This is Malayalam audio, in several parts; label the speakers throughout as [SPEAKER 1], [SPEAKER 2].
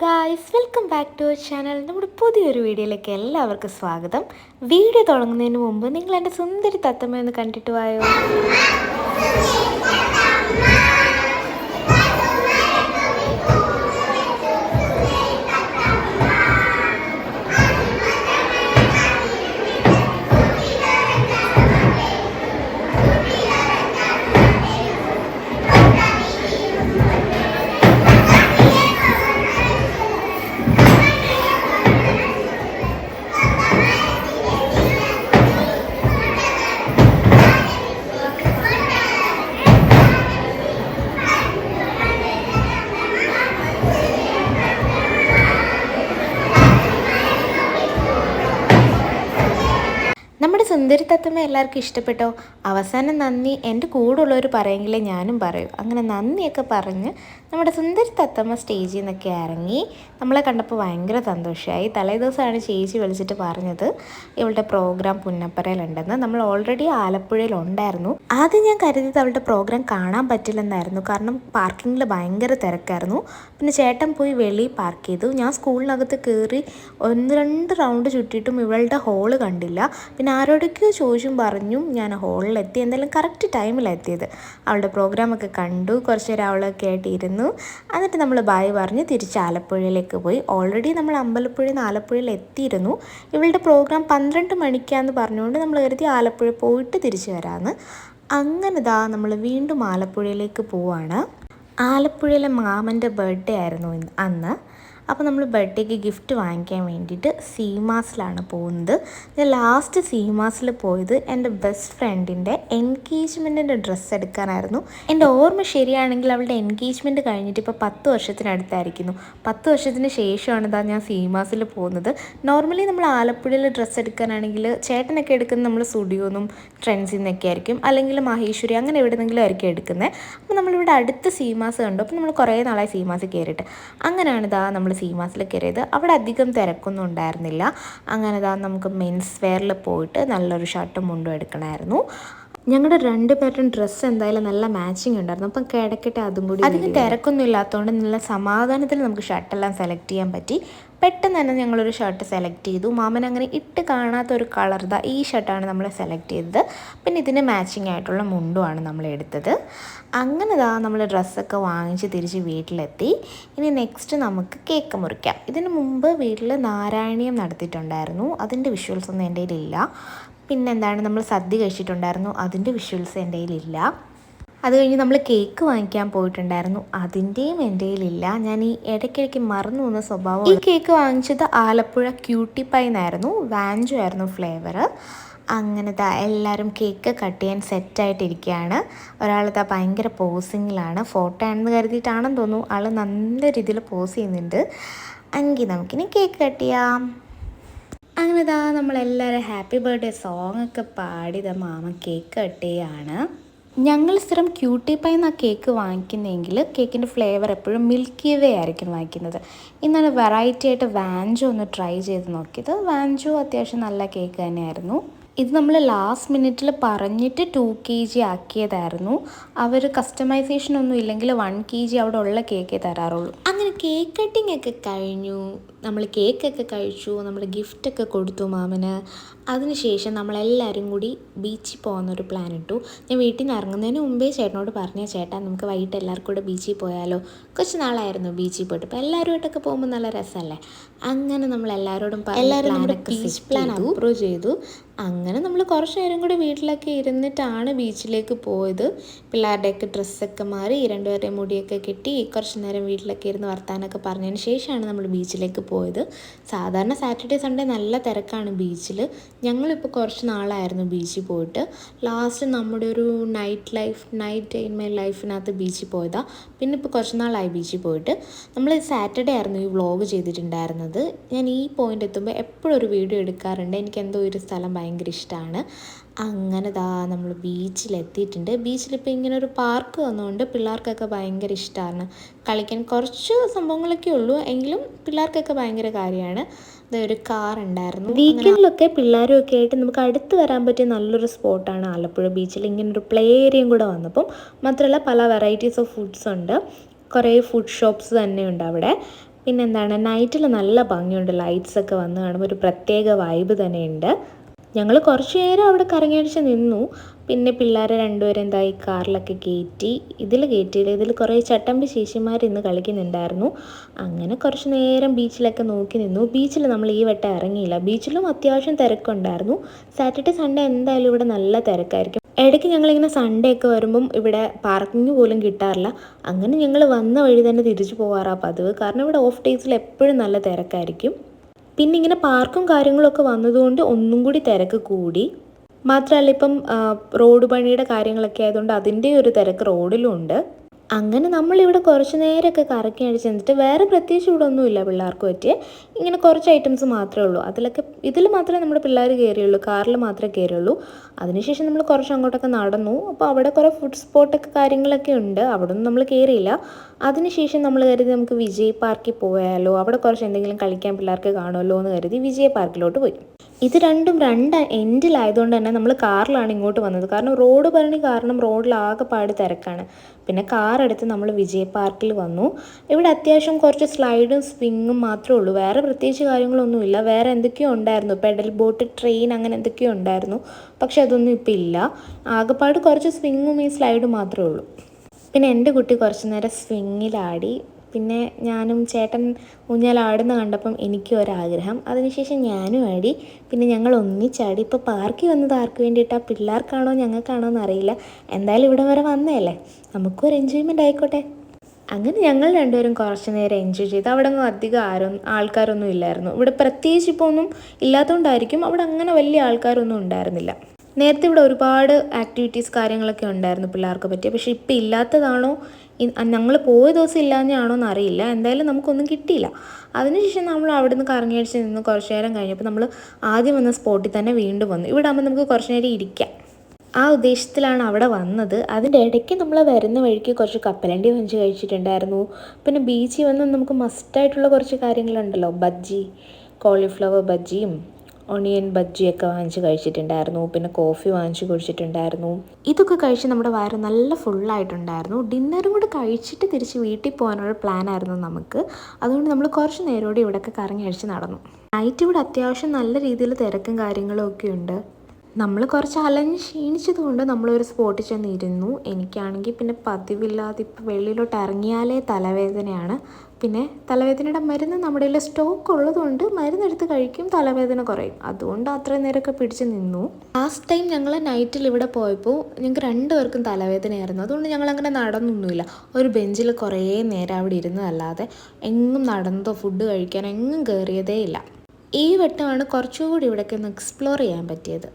[SPEAKER 1] Guys welcome back to our channel നമ്മുടെ പുതിയൊരു വീഡിയോയിലേക്ക് എല്ലാവർക്കും സ്വാഗതം. വീഡിയോ തുടങ്ങുന്നതിന് മുമ്പ് നിങ്ങൾ എന്റെ സുന്ദരി തത്തമ്മ എന്ന് കണ്ടിട്ട് പോയോ നമ്മുടെ സുന്ദരി തത്തമ്മ എല്ലാവർക്കും ഇഷ്ടപ്പെട്ടോ? അവസാനം നന്ദി. എന്റെ കൂടുള്ളവർ പറയെങ്കിലേ ഞാനും പറയൂ. അങ്ങനെ നന്ദിയൊക്കെ പറഞ്ഞ് നമ്മുടെ സുന്ദരി തത്തമ്മ സ്റ്റേജിൽ നിന്നൊക്കെ ഇറങ്ങി നമ്മളെ കണ്ടപ്പോൾ ഭയങ്കര സന്തോഷമായി. തലേദിവസമാണ് ചേച്ചി വിളിച്ചിട്ട് പറഞ്ഞത്. ഇവളുടെ പ്രോഗ്രാം പുന്നപ്പറയിലുണ്ടെന്ന്. നമ്മൾ ഓൾറെഡി ആലപ്പുഴയിൽ ഉണ്ടായിരുന്നു ആദ്യം ഞാൻ കരുതിയത് അവളുടെ പ്രോഗ്രാം കാണാൻ പറ്റില്ലെന്നായിരുന്നു. കാരണം പാർക്കിങ്ങിൽ ഭയങ്കര തിരക്കായിരുന്നു. പിന്നെ ചേട്ടൻ പോയി വെളിയിൽ പാർക്ക് ചെയ്തു. ഞാൻ സ്കൂളിനകത്ത് കയറി ഒന്ന് രണ്ട് റൗണ്ട് ചുറ്റിയിട്ടും ഇവളുടെ ഹോൾ കണ്ടില്ല. പിന്നെ ആരോടൊക്കെയോ ചോദിച്ചും പറഞ്ഞും ഞാൻ ഹോളിലെത്തി എന്തായാലും കറക്റ്റ് ടൈമിലെത്തിയത് അവളുടെ പ്രോഗ്രാമൊക്കെ കണ്ടു കുറച്ച് നേരം അവളൊക്കെ ആയിട്ടിരുന്നു എന്നിട്ട് നമ്മൾ ബായ് പറഞ്ഞ് തിരിച്ച് ആലപ്പുഴയിലേക്ക് പോയി. ഓൾറെഡി നമ്മൾ അമ്പലപ്പുഴയിൽ നിന്ന് ആലപ്പുഴയിൽ എത്തിയിരുന്നു. ഇവളുടെ പ്രോഗ്രാം പന്ത്രണ്ട് മണിക്കാന്ന് പറഞ്ഞുകൊണ്ട് നമ്മൾ കരുതി ആലപ്പുഴ പോയിട്ട് തിരിച്ചു വരാമെന്ന് അങ്ങനെ ദാ നമ്മൾ വീണ്ടും ആലപ്പുഴയിലേക്ക് പോവാണ്. ആലപ്പുഴയിലെ മാമന്റെ ബർത്ത്ഡേ ആയിരുന്നു അന്ന്. അപ്പോൾ നമ്മൾ ബർത്ത്ഡേക്ക് ഗിഫ്റ്റ് വാങ്ങിക്കാൻ വേണ്ടിയിട്ട് സീമാസിലാണ് പോകുന്നത്. ഞാൻ ലാസ്റ്റ് സീമാസിൽ പോയത് എന്റെ ബെസ്റ്റ് ഫ്രണ്ടിന്റെ എൻഗേജ്മെന്റിന്റെ ഡ്രസ്സ് എടുക്കാനായിരുന്നു. എന്റെ ഓർമ്മ ശരിയാണെങ്കിൽ അവളുടെ എൻഗേജ്മെന്റ് കഴിഞ്ഞിട്ട് ഇപ്പോൾ പത്ത് വർഷത്തിനടുത്തായിരിക്കുന്നു. പത്ത് വർഷത്തിന് ശേഷമാണ് ഇതാ ഞാൻ സീമാസിൽ പോകുന്നത്. നോർമലി നമ്മൾ ആലപ്പുഴയിൽ ഡ്രസ്സ് എടുക്കാനാണെങ്കിൽ ചേട്ടനൊക്കെ എടുക്കുന്നത് നമ്മൾ സ്റ്റുഡിയോന്നും ട്രെൻഡ്സിൽ നിന്നൊക്കെ ആയിരിക്കും. അല്ലെങ്കിൽ മഹേശ്വരി അങ്ങനെ എവിടെന്നെങ്കിലും ആയിരിക്കും എടുക്കുന്നത്. അപ്പോൾ നമ്മളിവിടെ അടുത്ത് സീമാസ് കണ്ടു. അപ്പോൾ നമ്മൾ കുറേ നാളായി സീമാസ് കയറിയിട്ട്. അങ്ങനെയാണ് ഇതാ നമ്മൾ സീമാസിൽ കയറിയത് അവിടെ അധികം തിരക്കൊന്നും ഉണ്ടായിരുന്നില്ല. അങ്ങനെ താ നമുക്ക് മെൻസ് വെയറിൽ പോയിട്ട് നല്ലൊരു ഷർട്ടും മുണ്ടും എടുക്കണമായിരുന്നു ഞങ്ങളുടെ രണ്ട് രണ്ടുപേരുടെയും ഡ്രസ്സ് എന്തായാലും നല്ല മാച്ചിങ് ഉണ്ടായിരുന്നു. അപ്പം കിടക്കട്ടെ അതും കൂടി അധികം തിരക്കൊന്നും ഇല്ലാത്തതുകൊണ്ട് നല്ല സമാധാനത്തിൽ നമുക്ക് ഷർട്ടെല്ലാം സെലക്ട് ചെയ്യാൻ പറ്റി. പെട്ടെന്ന് തന്നെ ഞങ്ങളൊരു ഷർട്ട് സെലക്ട് ചെയ്തു. മാമൻ അങ്ങനെ ഇട്ട് കാണാത്ത ഒരു കളർ ദാ ഈ ഷർട്ടാണ് നമ്മൾ സെലക്ട് ചെയ്തത്. പിന്നെ ഇതിന് മാച്ചിങ് ആയിട്ടുള്ള മുണ്ടുമാണ് നമ്മൾ എടുത്തത്. അങ്ങനെ ദാ നമ്മൾ ഡ്രസ്സൊക്കെ വാങ്ങിച്ച് തിരിച്ച് വീട്ടിലെത്തി. ഇനി നെക്സ്റ്റ് നമുക്ക് കേക്ക് മുറിക്കാം. ഇതിന് മുമ്പ് വീട്ടിൽ നാരായണീയം നടത്തിയിട്ടുണ്ടായിരുന്നു. അതിന്റെ വിഷ്വൽസ് ഒന്നും എന്റെ കയ്യിലില്ല. പിന്നെന്താണ് നമ്മൾ സദ്യ കഴിച്ചിട്ടുണ്ടായിരുന്നു. അതിന്റെ വിഷ്വൽസ് എന്റെ കയ്യിലില്ല. അത് കഴിഞ്ഞ് നമ്മൾ കേക്ക് വാങ്ങിക്കാൻ പോയിട്ടുണ്ടായിരുന്നു. അതിന്റെയും എന്റെ കയ്യിലില്ല. ഞാൻ ഈ ഇടയ്ക്കിടയ്ക്ക് മറന്നു പോകുന്ന സ്വഭാവം. ഈ കേക്ക് വാങ്ങിച്ചത് ആലപ്പുഴ ക്യൂട്ടി പൈ എന്നായിരുന്നു വാഞ്ചോ ആയിരുന്നു ഫ്ലേവർ അങ്ങനത്തെ എല്ലാവരും കേക്ക് കട്ട് ചെയ്യാൻ സെറ്റായിട്ടിരിക്കുകയാണ് ഒരാളിതാ ഭയങ്കര പോസിങ്ങിലാണ് ഫോട്ടോ ആണെന്ന് കരുതിയിട്ടാണെന്ന് തോന്നുന്നു. ആൾ നല്ല രീതിയിൽ പോസ് ചെയ്യുന്നുണ്ട്. എങ്കിൽ നമുക്കിനി കേക്ക് കട്ട് ചെയ്യാം. അങ്ങനെ ഇതാ നമ്മളെല്ലാവരും ഹാപ്പി ബർത്ത്ഡേ സോങ് ഒക്കെ പാടി മാമ കേക്ക് കട്ട് ചെയ്യാണ്. ഞങ്ങൾ സ്ഥിരം ക്യൂട്ടി പൈ എന്നാ കേക്ക് വാങ്ങിക്കുന്നതെങ്കിൽ കേക്കിന്റെ ഫ്ലേവർ എപ്പോഴും മിൽക്കി വേ ആയിരിക്കും വാങ്ങിക്കുന്നത്. ഇന്നാണ് വെറൈറ്റി ആയിട്ട് വാൻജോ ഒന്ന് ട്രൈ ചെയ്ത് നോക്കിയത്. വാൻജോ അത്യാവശ്യം നല്ല കേക്ക് തന്നെയായിരുന്നു. ഇത് നമ്മൾ ലാസ്റ്റ് മിനിറ്റിൽ പറഞ്ഞിട്ട് ടു കെ ജി ആക്കിയതായിരുന്നു അവർ കസ്റ്റമൈസേഷൻ ഒന്നും ഇല്ലെങ്കിൽ വൺ കെ ജി അവിടെ ഉള്ള കേക്കേ തരാറുള്ളൂ. അങ്ങനെ കേക്ക് കട്ടിംഗ് ഒക്കെ കഴിഞ്ഞു. നമ്മൾ കേക്കൊക്കെ കഴിച്ചു നമ്മൾ ഗിഫ്റ്റൊക്കെ കൊടുത്തു മാമന്. അതിനുശേഷം നമ്മളെല്ലാവരും കൂടി ബീച്ചിൽ പോകുന്നൊരു പ്ലാൻ ഇട്ടു. ഞാൻ വീട്ടിൽ നിന്ന് ഇറങ്ങുന്നതിന് മുമ്പേ ചേട്ടനോട് പറഞ്ഞ ചേട്ടാ നമുക്ക് വൈകിട്ട് എല്ലാവർക്കും കൂടെ ബീച്ചിൽ പോയാലോ? കുറച്ച് നാളായിരുന്നു ബീച്ചിൽ പോയിട്ട്. ഇപ്പോൾ എല്ലാവരുമായിട്ടൊക്കെ പോകുമ്പോൾ നല്ല രസമല്ലേ? അങ്ങനെ നമ്മൾ എല്ലാവരോടും എല്ലാവരും ബീച്ച് പ്ലാൻ അപ്രൂവ് ചെയ്തു. അങ്ങനെ നമ്മൾ കുറച്ച് നേരം കൂടി വീട്ടിലൊക്കെ ഇരുന്നിട്ടാണ് ബീച്ചിലേക്ക് പോയത്. പിള്ളേരുടെയൊക്കെ ഡ്രസ്സൊക്കെ മാറി രണ്ടുപേരുടെയും മുടിയൊക്കെ കെട്ടി കുറച്ച് നേരം വീട്ടിലൊക്കെ ഇരുന്ന് വർത്താനൊക്കെ പറഞ്ഞതിന് ശേഷമാണ് നമ്മൾ ബീച്ചിലേക്ക് പോയത് സാധാരണ സാറ്റർഡേ സൺഡേ നല്ല തിരക്കാണ് ബീച്ചിൽ. ഞങ്ങളിപ്പോൾ കുറച്ച് നാളായിരുന്നു ബീച്ചിൽ പോയിട്ട്. ലാസ്റ്റ് നമ്മുടെ ഒരു night life night in my ലൈഫിനകത്ത് ബീച്ചിൽ പോയതാണ് പിന്നെ ഇപ്പോൾ കുറച്ച് നാളായി ബീച്ചിൽ പോയിട്ട്. നമ്മൾ സാറ്റർഡേ ആയിരുന്നു ഈ വ്ളോഗ് ചെയ്തിട്ടുണ്ടായിരുന്നത്. ഞാൻ ഈ പോയിന്റ് എത്തുമ്പോൾ എപ്പോഴും ഒരു വീഡിയോ എടുക്കാറുണ്ട്. എനിക്ക് എന്തോ ഒരു സ്ഥലം ഭയങ്കര ഇഷ്ടമാണ്. അങ്ങനെ ദാ നമ്മൾ ബീച്ചിലെത്തിയിട്ടുണ്ട്. ബീച്ചിലിപ്പോൾ ഇങ്ങനെ ഒരു പാർക്ക് വന്നുകൊണ്ട് പിള്ളേർക്കൊക്കെ ഭയങ്കര ഇഷ്ടമാണ്. കളിക്കാൻ കുറച്ച് സംഭവങ്ങളൊക്കെ ഉള്ളൂ. എങ്കിലും പിള്ളേർക്കൊക്കെ ഭയങ്കര കാര്യമാണ്. ഒരു കാർ ഉണ്ടായിരുന്നു. വീക്കെൻഡിലൊക്കെ പിള്ളേരും ഒക്കെ ആയിട്ട് നമുക്ക് അടുത്ത് വരാൻ പറ്റിയ നല്ലൊരു സ്പോട്ടാണ് ആലപ്പുഴ ബീച്ചിൽ. ഇങ്ങനെ ഒരു പ്ലേ ഏരിയയും കൂടെ വന്നപ്പം മാത്രമല്ല പല വെറൈറ്റീസ് ഓഫ് ഫുഡ്സ് ഉണ്ട്. കുറേ ഫുഡ് ഷോപ്സ് തന്നെയുണ്ട് അവിടെ. പിന്നെന്താണ് നൈറ്റിൽ നല്ല ഭംഗിയുണ്ട്. ലൈറ്റ്സ് ഒക്കെ വന്ന് കാണുമ്പോൾ ഒരു പ്രത്യേക വൈബ് തന്നെയുണ്ട്. ഞങ്ങൾ കുറച്ച് നേരം അവിടെ കറങ്ങിയടിച്ച് നിന്നു. പിന്നെ പിള്ളേരെ രണ്ടുപേരും എന്തായി കാറിലൊക്കെ കയറ്റി ഇതിൽ കയറ്റിയില്ല. ഇതിൽ കുറേ ചട്ടമ്പി ഇന്ന് കളിക്കുന്നുണ്ടായിരുന്നു. അങ്ങനെ കുറച്ച് നേരം ബീച്ചിലൊക്കെ നോക്കി നിന്നു. ബീച്ചിൽ നമ്മൾ ഈ വട്ടം ഇറങ്ങിയില്ല. ബീച്ചിലും അത്യാവശ്യം തിരക്കുണ്ടായിരുന്നു. സാറ്റർഡേ സൺഡേ എന്തായാലും ഇവിടെ നല്ല തിരക്കായിരിക്കും. ഇടയ്ക്ക് ഞങ്ങളിങ്ങനെ സൺഡേ ഒക്കെ വരുമ്പം ഇവിടെ പാർക്കിംഗ് പോലും കിട്ടാറില്ല. അങ്ങനെ ഞങ്ങൾ വന്ന വഴി തന്നെ തിരിച്ചു പോകാറാണ് പതിവ്. കാരണം ഇവിടെ ഓഫ് ഡേയ്സിൽ എപ്പോഴും നല്ല തിരക്കായിരിക്കും. പിന്നെ ഇങ്ങനെ പാർക്കും കാര്യങ്ങളൊക്കെ വന്നതുകൊണ്ട് ഒന്നും കൂടി തിരക്ക് കൂടി. മാത്രമല്ല ഇപ്പം റോഡ് പണിയുടെ കാര്യങ്ങളൊക്കെ ആയതുകൊണ്ട് അതിന്റെ ഒരു തിരക്ക് റോഡിലും ഉണ്ട് അങ്ങനെ നമ്മളിവിടെ കുറച്ച് നേരമൊക്കെ കറക്കി അടിച്ച് നിന്നിട്ട് വേറെ പ്രത്യേകിച്ച് ഇവിടെ ഒന്നുമില്ല പിള്ളേർക്ക് പറ്റിയ. ഇങ്ങനെ കുറച്ച് ഐറ്റംസ് മാത്രമേ ഉള്ളൂ. അതിലൊക്കെ ഇതിൽ മാത്രമേ നമ്മുടെ പിള്ളേർ കയറിയുള്ളൂ കാറിൽ മാത്രമേ കയറിയുള്ളൂ. അതിനുശേഷം നമ്മൾ കുറച്ച് അങ്ങോട്ടൊക്കെ നടന്നു. അപ്പോൾ അവിടെ കുറേ ഫുഡ് സ്പോട്ടൊക്കെ കാര്യങ്ങളൊക്കെ ഉണ്ട്. അവിടെ നമ്മൾ കയറിയില്ല. അതിനുശേഷം നമ്മൾ കരുതി നമുക്ക് വിജയ് പാർക്കിൽ പോയാലോ അവിടെ കുറച്ച് എന്തെങ്കിലും കളിക്കാൻ പിള്ളേർക്ക് കാണുമല്ലോ എന്ന് കരുതി വിജയ് പാർക്കിലോട്ട് പോയി. ഇത് രണ്ടും രണ്ട് എൻഡിലായതുകൊണ്ട് തന്നെ നമ്മൾ കാറിലാണ് ഇങ്ങോട്ട് വന്നത്. കാരണം റോഡ് പണി കാരണം റോഡിൽ പാട് തിരക്കാണ്. പിന്നെ കാർ എടുത്ത് നമ്മൾ വിജയ് പാർക്കിൽ വന്നു. ഇവിടെ അത്യാവശ്യം കുറച്ച് സ്ലൈഡും സ്വിങ്ങും മാത്രമേ ഉള്ളൂ. വേറെ പ്രത്യേകിച്ച് കാര്യങ്ങളൊന്നുമില്ല വേറെ എന്തൊക്കെയോ ഉണ്ടായിരുന്നു. പെഡൽ ബോട്ട് ട്രെയിൻ അങ്ങനെ എന്തൊക്കെയോ ഉണ്ടായിരുന്നു. പക്ഷെ അതൊന്നും ഇപ്പം ഇല്ല. ആകെപ്പാട് കുറച്ച് സ്വിങ്ങും ഈ സ്ലൈഡും മാത്രമേ ഉള്ളൂ. പിന്നെ എന്റെ കുട്ടി കുറച്ച് നേരം സ്വിങ്ങിലാടി. പിന്നെ ഞാനും ചേട്ടൻ ഊഞ്ഞാലാടുന്ന കണ്ടപ്പം എനിക്കും ഒരാഗ്രഹം. അതിനുശേഷം ഞാനും ആടി. പിന്നെ ഞങ്ങൾ ഒന്നിച്ചാടി. ഇപ്പോൾ പാർക്കിൽ വന്നത് ആർക്ക് വേണ്ടിയിട്ടാണ് പിള്ളേർക്കാണോ ഞങ്ങൾക്കാണോ എന്നറിയില്ല. എന്തായാലും ഇവിടെ വരെ വന്നതല്ലേ? നമുക്കും ഒരു എൻജോയ്മെന്റ് ആയിക്കോട്ടെ. അങ്ങനെ ഞങ്ങൾ രണ്ടുപേരും കുറച്ച് നേരം എൻജോയ് ചെയ്തു. അവിടെ ഒന്നും അധികം ആരും ആൾക്കാരൊന്നും ഇല്ലായിരുന്നു. ഇവിടെ പ്രത്യേകിച്ച് ഇപ്പോൾ ഒന്നും ഇല്ലാത്തതുകൊണ്ടായിരിക്കും അവിടെ അങ്ങനെ വലിയ ആൾക്കാരൊന്നും ഉണ്ടായിരുന്നില്ല. നേരത്തെ ഇവിടെ ഒരുപാട് ആക്ടിവിറ്റീസ് കാര്യങ്ങളൊക്കെ ഉണ്ടായിരുന്നു പിള്ളേർക്ക് പറ്റിയ. പക്ഷേ ഇപ്പം ഇല്ലാത്തതാണോ? ഞങ്ങൾ പോയ ദിവസം ഇല്ലാഞ്ഞാണോ എന്നറിയില്ല. എന്തായാലും നമുക്കൊന്നും കിട്ടിയില്ല. അതിനുശേഷം നമ്മൾ അവിടെ നിന്ന് കറങ്ങിയടിച്ച് നിന്ന് കുറച്ച് നേരം കഴിഞ്ഞപ്പോൾ നമ്മൾ ആദ്യം വന്ന സ്പോട്ടിൽ തന്നെ വീണ്ടും വന്നു. ഇവിടെ ആകുമ്പോൾ നമുക്ക് കുറച്ച് നേരം ഇരിക്കാം. ആ ഉദ്ദേശത്തിലാണ് അവിടെ വന്നത്. അതിന്റെ ഇടയ്ക്ക് നമ്മൾ വരുന്ന വഴിക്ക് കുറച്ച് കപ്പലണ്ടി വഞ്ചി കഴിച്ചിട്ടുണ്ടായിരുന്നു. പിന്നെ ബീച്ചിൽ വന്ന് നമുക്ക് മസ്റ്റായിട്ടുള്ള കുറച്ച് കാര്യങ്ങളുണ്ടല്ലോ. ബജ്ജി കോളിഫ്ലവർ ബജ്ജിയും ഒണിയൻ ബജ്ജിയൊക്കെ വാങ്ങിച്ച് കഴിച്ചിട്ടുണ്ടായിരുന്നു. പിന്നെ കോഫി വാങ്ങിച്ച് കുടിച്ചിട്ടുണ്ടായിരുന്നു. ഇതൊക്കെ കഴിച്ച് നമ്മുടെ വയറ് നല്ല ഫുള്ളായിട്ടുണ്ടായിരുന്നു ഡിന്നറും കൂടെ കഴിച്ചിട്ട് തിരിച്ച് വീട്ടിൽ പോകാനുള്ള പ്ലാനായിരുന്നു നമുക്ക്. അതുകൊണ്ട് നമ്മൾ കുറച്ച് നേരോടെ ഇവിടെയൊക്കെ കറങ്ങി നടന്നു. നൈറ്റ് ഇവിടെ അത്യാവശ്യം നല്ല രീതിയിൽ തിരക്കും കാര്യങ്ങളും ഒക്കെ ഉണ്ട്. നമ്മൾ കുറച്ച് അലഞ്ഞ് ക്ഷീണിച്ചത് കൊണ്ട് നമ്മളൊരു സ്പോട്ടിൽ ചെന്നിരുന്നു. എനിക്കാണെങ്കിൽ പിന്നെ പതിവില്ലാതെ ഇപ്പോൾ വെളിയിലോട്ട് ഇറങ്ങിയാലേ തലവേദനയാണ്. പിന്നെ തലവേദനയുടെ മരുന്ന് നമ്മുടെ കയ്യിൽ സ്റ്റോക്ക് ഉള്ളതുകൊണ്ട് മരുന്നെടുത്ത് കഴിക്കും തലവേദന കുറയും. അതുകൊണ്ട് അത്രയും നേരമൊക്കെ പിടിച്ച് നിന്നു. ലാസ്റ്റ് ടൈം ഞങ്ങൾ നൈറ്റിൽ ഇവിടെ പോയപ്പോൾ ഞങ്ങൾക്ക് രണ്ടുപേർക്കും തലവേദനയായിരുന്നു. അതുകൊണ്ട് ഞങ്ങൾ അങ്ങനെ നടന്നൊന്നുമില്ല. ഒരു ബെഞ്ചിൽ കുറേ നേരം അവിടെ ഇരുന്നതല്ലാതെ എങ്ങും നടന്നതോ ഫുഡ് കഴിക്കാനോ എങ്ങും കയറിയതേ ഇല്ല ഈ വട്ടമാണ് കുറച്ചുകൂടി ഇവിടെയൊക്കെ ഒന്ന് എക്സ്പ്ലോർ ചെയ്യാൻ പറ്റിയത്.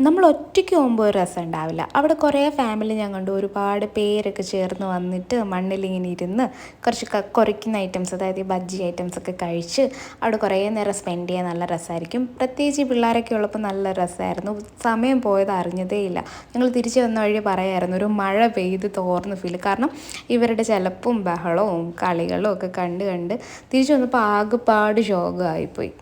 [SPEAKER 1] നമ്മൾ ഒറ്റയ്ക്ക് പോകുമ്പോൾ ഒരു രസം ഉണ്ടാവില്ല. അവിടെ കുറേ ഫാമിലി ഞാൻ കണ്ടു. ഒരുപാട് പേരൊക്കെ ചേർന്ന് വന്നിട്ട് മണ്ണിലിങ്ങനെ ഇരുന്ന് കുറച്ച് കുറയ്ക്കുന്ന ഐറ്റംസ് അതായത് ബജ്ജി ഐറ്റംസ് ഒക്കെ കഴിച്ച് അവിടെ കുറേ നേരം സ്പെൻഡ് ചെയ്യാൻ നല്ല രസമായിരിക്കും. പ്രത്യേകിച്ച് ഈ പിള്ളേരൊക്കെ ഉള്ളപ്പോൾ നല്ല രസമായിരുന്നു. സമയം പോയത് അറിഞ്ഞതേ ഇല്ല. ഞങ്ങൾ തിരിച്ച് വന്ന വഴി പറയായിരുന്നു ഒരു മഴ പെയ്ത് തോർന്ന് ഫീൽ കാരണം ഇവരുടെ ചിലപ്പും ബഹളവും കളികളും ഒക്കെ കണ്ട് കണ്ട് തിരിച്ചു വന്നപ്പോൾ ആകെപ്പാട് ശോകമായിപ്പോയി.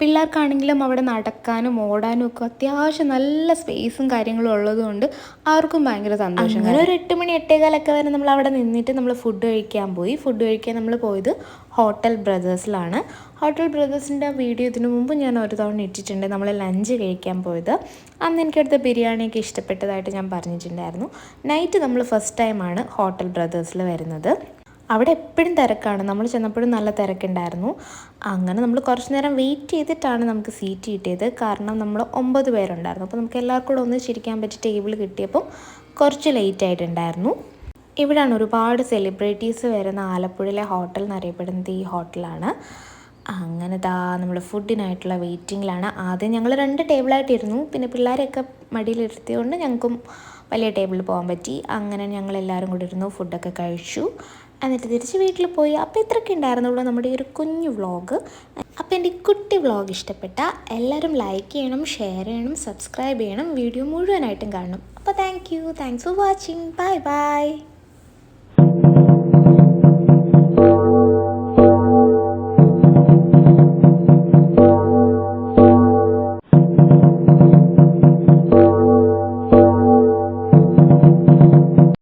[SPEAKER 1] പിള്ളേർക്കാണെങ്കിലും അവിടെ നടക്കാനും ഓടാനും ഒക്കെ അത്യാവശ്യം നല്ല സ്പേസും കാര്യങ്ങളും ഉള്ളതുകൊണ്ട് അവർക്കും ഭയങ്കര സന്തോഷം. അങ്ങനെ ഒരു എട്ട് മണി എട്ടേകാലൊക്കെ വരെ നമ്മൾ അവിടെ നിന്നിട്ട് നമ്മൾ ഫുഡ് കഴിക്കാൻ പോയി. ഫുഡ് കഴിക്കാൻ നമ്മൾ പോയത് ഹോട്ടൽ ബ്രദേഴ്സിലാണ് ഹോട്ടൽ ബ്രദേഴ്സിന്റെ വീഡിയോ ഇതിനു മുമ്പ് ഞാൻ ഒരു തവണ ഇട്ടിട്ടുണ്ട്. നമ്മൾ ലഞ്ച് കഴിക്കാൻ പോയത്. അന്ന് എനിക്കടുത്ത ബിരിയാണിയൊക്കെ ഇഷ്ടപ്പെട്ടതായിട്ട് ഞാൻ പറഞ്ഞിട്ടുണ്ടായിരുന്നു. നൈറ്റ് നമ്മൾ ഫസ്റ്റ് ടൈമാണ് ഹോട്ടൽ ബ്രദേഴ്സിൽ വരുന്നത്. അവിടെ എപ്പോഴും തിരക്കാണ്. നമ്മൾ ചെന്നപ്പോഴും നല്ല തിരക്കുണ്ടായിരുന്നു. അങ്ങനെ നമ്മൾ കുറച്ച് നേരം വെയിറ്റ് ചെയ്തിട്ടാണ് നമുക്ക് സീറ്റ് കിട്ടിയത്. കാരണം നമ്മൾ ഒമ്പത് പേരുണ്ടായിരുന്നു. അപ്പോൾ നമുക്ക് എല്ലാവർക്കും കൂടെ ഒന്നിച്ചിരിക്കാൻ പറ്റിയ ടേബിൾ കിട്ടിയപ്പോൾ കുറച്ച് ലേറ്റ് ആയിട്ടുണ്ടായിരുന്നു. ഇവിടെയാണ് ഒരുപാട് സെലിബ്രിറ്റീസ് വരുന്ന ആലപ്പുഴയിലെ ഹോട്ടൽ എന്നറിയപ്പെടുന്നത് ഈ ഹോട്ടലാണ് അങ്ങനെ ദാ നമ്മൾ ഫുഡിനായിട്ടുള്ള വെയിറ്റിങ്ങിലാണ് ആദ്യം ഞങ്ങൾ രണ്ട് ടേബിളായിട്ടിരുന്നു പിന്നെ പിള്ളേരെയൊക്കെ മടിയിലിരുത്തിയതുകൊണ്ട് ഞങ്ങൾക്കും വലിയ ടേബിളിൽ പോകാൻ പറ്റി. അങ്ങനെ ഞങ്ങൾ എല്ലാവരും കൂടി ഇരുന്നു ഫുഡൊക്കെ കഴിച്ചു. എന്നിട്ട് തിരിച്ച് വീട്ടിൽ പോയി. അപ്പോൾ ഇത്രയൊക്കെ ഉണ്ടായിരുന്നുള്ളൂ നമ്മുടെ ഈ ഒരു കുഞ്ഞു വ്ളോഗ് അപ്പോൾ എന്റെ കുട്ടി വ്ളോഗ് ഇഷ്ടപ്പെട്ട എല്ലാവരും ലൈക്ക് ചെയ്യണം ഷെയർ ചെയ്യണം സബ്സ്ക്രൈബ് ചെയ്യണം. വീഡിയോ മുഴുവനായിട്ടും കാണണം. അപ്പോൾ thank you thanks for watching bye bye